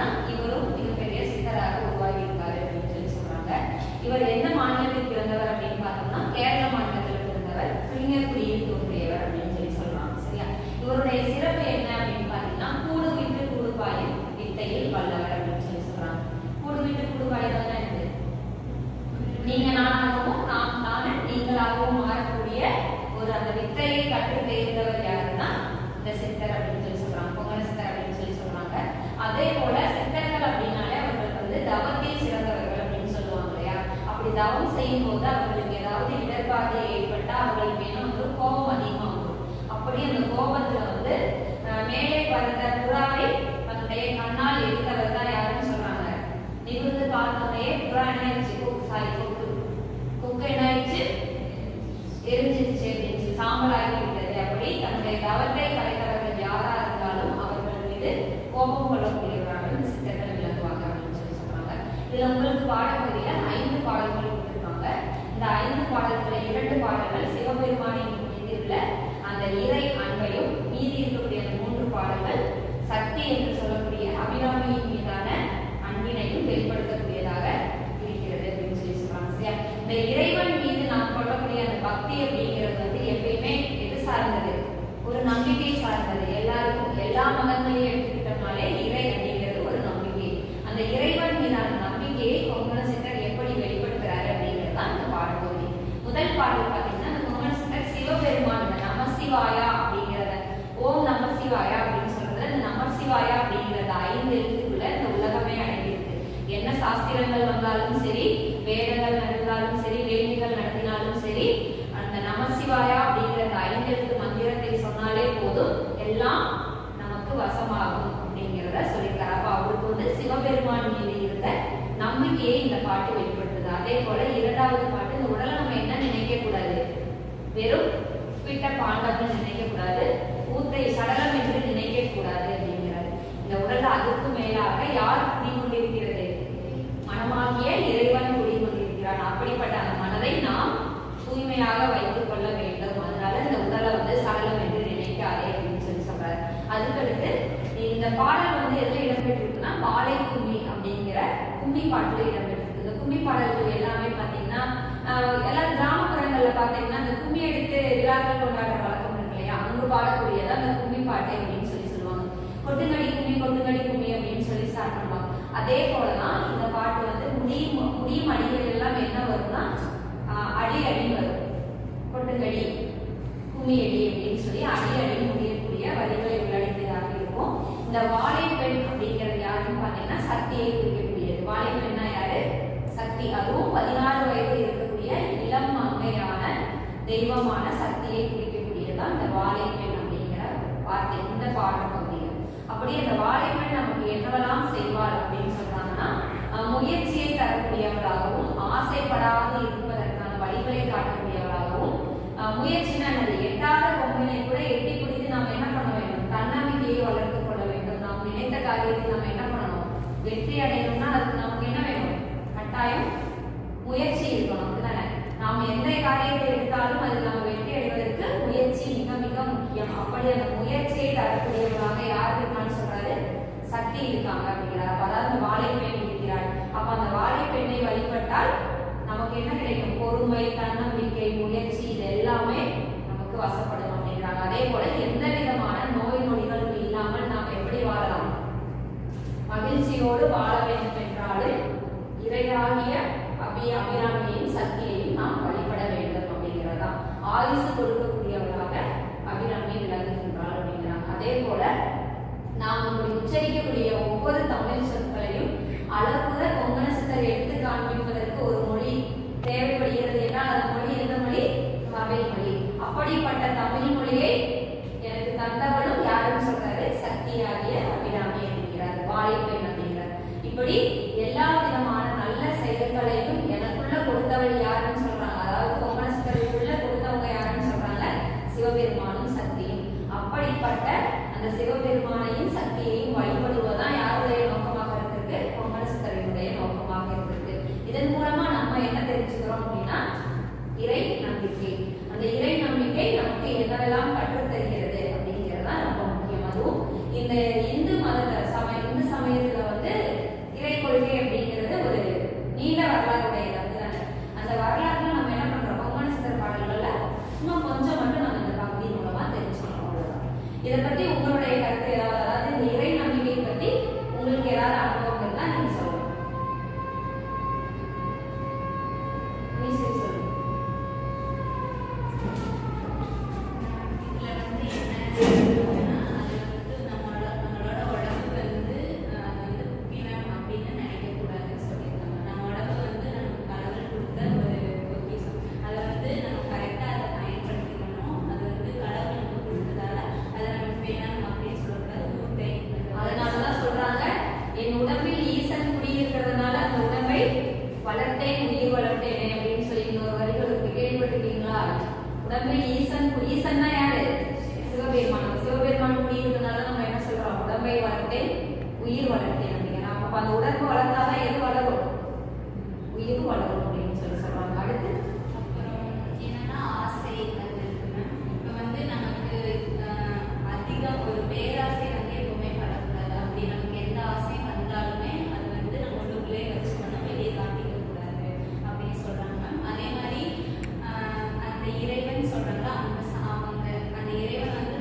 தான் இவரும் மிகப்பெரிய உருவாகி உருவாகியிருக்காரு அப்படின்னு சொல்லி சொல்றாங்க. இவர் செய்யும் போது அவர்களுக்கு ஏதாவது இடர்பாதை ஏற்பட்டா அவர்களுக்கு என்ன வந்து கோபம் அதிகமாக வரும் அப்படி அந்த கோபத்துல வந்து மேலே பறந்த புறாவை தன்னுடைய கண்ணால் எடுத்தவர் தான் யாருன்னு சொல்றாங்க. நிமிர்ந்து பார்த்தோடனே புறா என்ன ஆயிடுச்சு சாரி கொக்கு. கொக்கு என்ன ஆயிடுச்சு எரிஞ்சிருச்சு. எரிஞ்சிச்சு சாம்பலாகி விட்டது அப்படி தன்னுடைய தவத்தை கலைத்தவர்கள் யாரா இருந்தாலும் அவர்கள் மீது கோபம் கொள்ளக்கூடியவர்கள் சித்தர்கள் விளங்குவாங்க அப்படின்னு சொல்லி சொல்றாங்க. இதுல உங்களுக்கு பாடப்பகுதியில ஐந்து பாடல்கள் இந்த ஐந்து பாடல்களை இரண்டு பாடல்கள் சிவபெருமானின் மீது உள்ள அந்த இறை அன்பையும் மீதி இருக்கக்கூடிய மூன்று பாடல்கள் சக்தி என்று சொல்லக்கூடிய அபிராமியின் மீதான அன்பினையும் வெளிப்படுத்தக்கூடியதாக இருக்கிறது அப்படின்னு சொல்லி சொல்றாங்க சரியா இந்த இறைவன் மீது நாம் கொள்ளக்கூடிய அந்த பக்தி அப்படிங்கிறது வந்து எப்பயுமே எது சார்ந்தது ஒரு நம்பிக்கை சார்ந்தது எல்லாருக்கும் எல்லா மதங்களையும் எடுத்துக்கிட்டோம்னாலே இறை அப்படிங்கிறது ஒரு நம்பிக்கை அந்த இறைவன் மீதான நம்பிக்கையை கொங்கண சித்தர் எப்படி வெளிப்படுத்துறாரு அப்படிங்கிறது தான் இந்த பாடப்பகுதி முதல் பாடல் பார்த்தீங்கன்னா அந்த கொங்கண சித்தர் சிவபெருமான் இந்த நமசிவாயா அப்படிங்கிறத ஓம் நமசிவாயா அப்படின்னு சொல்றது இந்த நமசிவாயா அப்படிங்கிறத ஐந்து எழுத்துக்குள்ள இந்த உலகமே அடங்கியிருக்கு என்ன சாஸ்திரங்கள் வந்தாலும் சரி வேதங்கள் நடந்தாலும் சரி வேள்விகள் நடத்தினாலும் சரி அந்த நமசிவாயா அப்படிங்கிற அந்த ஐந்தெழுத்து மந்திரத்தை சொன்னாலே போதும். எல்லாம் நமக்கு வசமாகும் அப்படிங்கிறத சொல்லியிருக்காரு. அப்ப அவருக்கு வந்து சிவபெருமான் மீது இருந்த நம்பிக்கையை இந்த பாட்டு வெளிப்படுத்துது. அதே போல இரண்டாவது பாட்டு இந்த உடலை நம்ம என்ன நினைக்க கூடாது வெறும் குறிப்பிட்ட பாண்டம்னு நினைக்க கூடாது ஊத்தை சடலம் என்று நினைக்க கூடாது அப்படிங்கிறாரு. இந்த உடல் அதுக்கு மேலாக யார் குடிகொண்டிருக்கிறது மனமாகிய இறைவன் குடிகொண்டிருக்கிறான். அப்படிப்பட்ட அந்த மனதை நாம் தூய்மையாக வைத்துக் கொள்ள வேண்டும். அதனால இந்த உடலை வந்து சடலம் என்று நினைக்காதே அப்படின்னு சொல்லி சொல்றாரு. அதுக்கடுத்து இந்த பாடல் வந்து எதுல இடம்பெற்றிருக்குன்னா பாலை கும்மி அப்படிங்கிற கும்மி பாட்டுல இடம்பெற்றிருக்கு. இந்த கும்மி பாடல்கள் எல்லாமே பாத்தீங்கன்னா எல்லா கிராமப்புறங்கள்ல பாத்தீங்கன்னா இந்த கும்மி எடுத்து விழாக்கள் கொண்டாடுற வழக்கம் இருக்கு இல்லையா? அங்கு பாடக்கூடியதான் அந்த கும்மி பாட்டு அப்படின்னு சொல்லி சொல்லுவாங்க கொட்டுங்கடி கும்மி கொட்டுங்கடி கும்மி அப்படின்னு சொல்லி ஸ்டார்ட் பண்ணுவாங்க அதே போலதான் இந்த பாட்டு வந்து முடியும் முடியும் அடிகள் எல்லாம் என்ன வரும்னா அடி அடி வரும். கொட்டுங்கடி கும்மி அடி அப்படின்னு சொல்லி அடி அடி முடியக்கூடிய வரிகளை உள்ளடக்கியதாக இருக்கும். இந்த வாழைப்பெண் அப்படிங்கிறது யாருன்னு பார்த்தீங்கன்னா சக்தியை குறிக்கக்கூடியது. வாழைப்பெண்ணா யாரு? சக்தி. அதுவும் பதினாறு வயது இருக்கக்கூடிய இளம் மங்கையான தெய்வமான சக்தியை குறிக்கக்கூடியதான் இந்த வாழைப்பெண் அப்படிங்கிற வார்த்தை. இந்த பாடல் பகுதியில். அப்படி அந்த வாழைப்பெண் நமக்கு என்னவெல்லாம் செய்வார் அப்படின்னு சொன்னாங்கன்னா முயற்சியை தரக்கூடியவராகவும் ஆசைப்படாது இருப்பதற்கான வழிகளை காட்டக்கூடியவராகவும் முயற்சினா என்னது? எட்டாத பொம்மையை கூட எட்டி பிடித்து நாம் என்ன பண்ண வேண்டும்? தன்னம்பிக்கையை வளர்த்துக் கொள்ள வேண்டும். நாம் நினைத்த காரியத்தை நாம் என்ன பண்ணணும்? வெற்றி அடையணும்னா அதுக்கு நமக்கு என்ன வேணும்? கட்டாயம் முயற்சி இருக்கணும். அப்படிதானே? நாம் எந்த காரியத்தை எடுத்தாலும் அது நம்ம வெற்றி அடைவதற்கு முயற்சி மிக மிக அப்படி அந்த முயற்சியை தரக்கூடியவர்களாக யார் இருக்கான்னு சொல்றாரு சக்தி இருக்காங்க அப்படிங்கிறார் அப்ப அதாவது அந்த வாழைப்பெண் இருக்கிறாள். அப்ப அந்த வாழைப்பெண்ணை வழிபட்டால் நமக்கு என்ன கிடைக்கும்? பொறுமை தன்னம்பிக்கை முயற்சி இது எல்லாமே நமக்கு வசப்படும் அப்படிங்கிறாங்க. அதே போல எந்த விதமான நோய் நொடிகளும் இல்லாமல் நாம் எப்படி வாழலாம்? மகிழ்ச்சியோடு வாழ வேண்டும் என்றாலும் இறையாகிய அபி அபிராமி சக்தியையும் நாம் வழிபட வேண்டும் அப்படிங்கிறதா ஆயுசு கொடுக்கக்கூடியவராக அபிராமி விளங்குகின்றாள் அப்படிங்கிறாங்க அதே போல உச்சரிக்கக்கூடிய ஒவ்வொரு தமிழ் சொற்களையும் அளவுற பொங்கன சித்தர் எடுத்து காண்பிப்பதற்கு ஒரு மொழி தேவைப்படுகிறது என்றால் அந்த மொழி எந்த மொழி? தமிழ் மொழி. அப்படிப்பட்ட தமிழ் மொழியை எனக்கு தந்தவனும் யாருன்னு சொல்றாரு? சக்தியாகிய அபிராமி அப்படிங்கிறார் வாழைப்பெண் அப்படிங்கிறார். இப்படி எல்லா விதமான நல்ல செயல்களையும் எனக்குள்ள கொடுத்தவள் யாருன்னு சொல்றாங்க. அதாவது கொங்கணஸ்தருக்குள்ள கொடுத்தவங்க யாருன்னு சொல்றாங்க? சிவபெருமானும் சக்தியும். அப்படிப்பட்ட அந்த சிவபெருமானையும் சக்தியையும் வழிபடுவதுதான் யாருடைய நோக்கமாக இருக்கு கொங்கணஸ்தருடைய நோக்கமாக இருக்கு இதன் மூலமா நம்ம என்ன தெரிஞ்சுக்கிறோம் அப்படின்னா இறை நம்பிக்கை. அந்த இறை நம்பிக்கை நமக்கு என்னவெல்லாம் கற்றுத் தருகிறது அப்படிங்கிறது தான் ரொம்ப முக்கியம் அதுவும் இந்த இந்து மத சமய இந்து சமயத்துல வந்து இறை கொள்கை அப்படிங்கிறது ஒரு நீண்ட வரலாறுடையது அப்படிதானே அந்த வரலாறுல நம்ம என்ன பண்றோம் பொம்மனசித்தர் பாடல்கள்ல சும்மா கொஞ்சம் மட்டும் நம்ம இந்த பகுதி மூலமா தெரிஞ்சுக்கணும் அவ்வளவுதான் இதை பத்தி உடனே ஈசன் ஈசன்னா யாரு? சிவபெருமான். சிவபெருமான் குடியிருந்தனால நம்ம என்ன சொல்றோம்? உடம்பை வளர்த்தேன் உயிர் வளர்த்தேன் அப்படிங்கிறோம் அப்ப அந்த உடம்பு வளர்த்தாதான் எது வளரும்? உயிர் வளரும் அப்படின்னு சொல்லி சொல்றாங்க. அடுத்து என்னன்னா ஆசை. அந்த இறைவன் சொல்றாங்களா அந்த சா- அவங்க அந்த இறைவன் வந்து